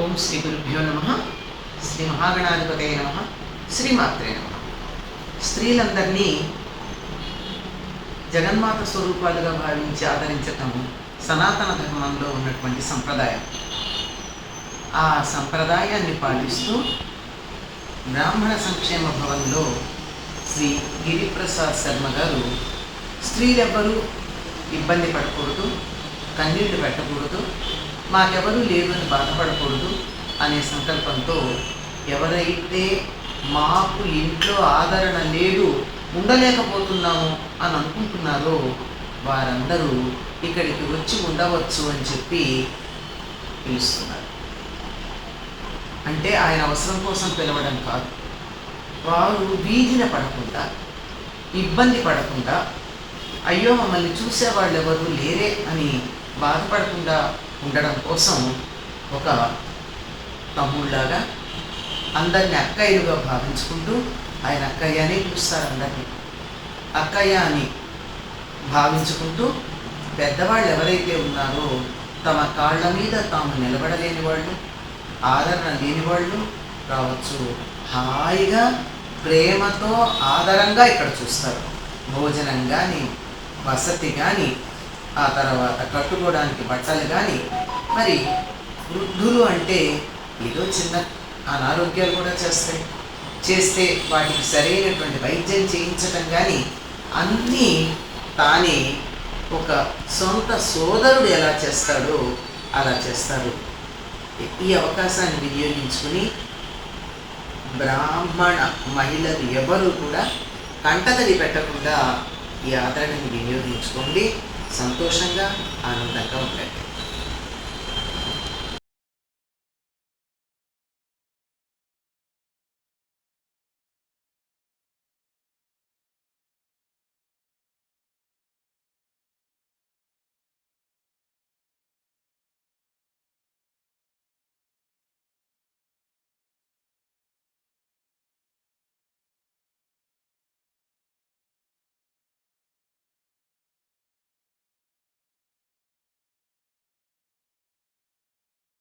ఓం శ్రీ గురుభ్యో నమ. శ్రీ మహాగణాధిపతయ నమ. శ్రీమాత్రే నమ. స్త్రీలందరినీ జగన్మాత స్వరూపాలుగా భావించి ఆదరించటం సనాతన ధర్మంలో ఉన్నటువంటి సంప్రదాయం. ఆ సంప్రదాయాన్ని పాటిస్తూ బ్రాహ్మణ సంక్షేమ భవన్లో శ్రీ గిరిప్రసాద్ శర్మ గారు స్త్రీలెవ్వరూ ఇబ్బంది పడకూడదు కన్నీళ్ళు పెట్టకూడదు మాకెవరూ లేరు అని బాధపడకూడదు అనే సంకల్పంతో ఎవరైతే మాకు ఇంట్లో ఆదరణ లేదు ఉండలేకపోతున్నాము అని అనుకుంటున్నారో వారందరూ ఇక్కడికి వచ్చి ఉండవచ్చు అని చెప్పి పిలుస్తున్నారు. అంటే ఆయన అవసరం కోసం పిలవడం కాదు. వారు వీధిన పడకుండా ఇబ్బంది పడకుండా అయ్యో మమ్మల్ని చూసేవాళ్ళు ఎవరు లేరే అని బాధపడకుండా ఉండడం కోసం ఒక తమ్ముళ్ళలాగా అందరిని అక్కయ్యలుగా భావించుకుంటూ ఆయన అక్కయ్య అని పిలుస్తారు అందరినీ. అక్కయ్య అని భావించుకుంటూ పెద్దవాళ్ళు ఎవరైతే ఉన్నారో తమ కాళ్ళ మీద తాము నిలబడలేని వాళ్ళు ఆదరణ లేని వాళ్ళు రావచ్చు. హాయిగా ప్రేమతో ఆదరంగా ఇక్కడ చూస్తారు. భోజనం కానీ వసతి కానీ ఆ తర్వాత కట్టుకోవడానికి బట్టలు కానీ మరి వృద్ధులు అంటే ఏదో చిన్న అనారోగ్యాలు కూడా చేస్తాయి. చేస్తే వాటికి సరైనటువంటి వైద్యం చేయించడం కానీ అన్నీ తానే ఒక సొంత సోదరుడు ఎలా చేస్తాడో అలా చేస్తారు. ఈ అవకాశాన్ని వినియోగించుకుని బ్రాహ్మణ మహిళలు ఎవరు కూడా కంటతడి పెట్టకుండా ఈ ఆదరణని వినియోగించుకోండి. సంతోషంగా ఆనందంగా ఉండండి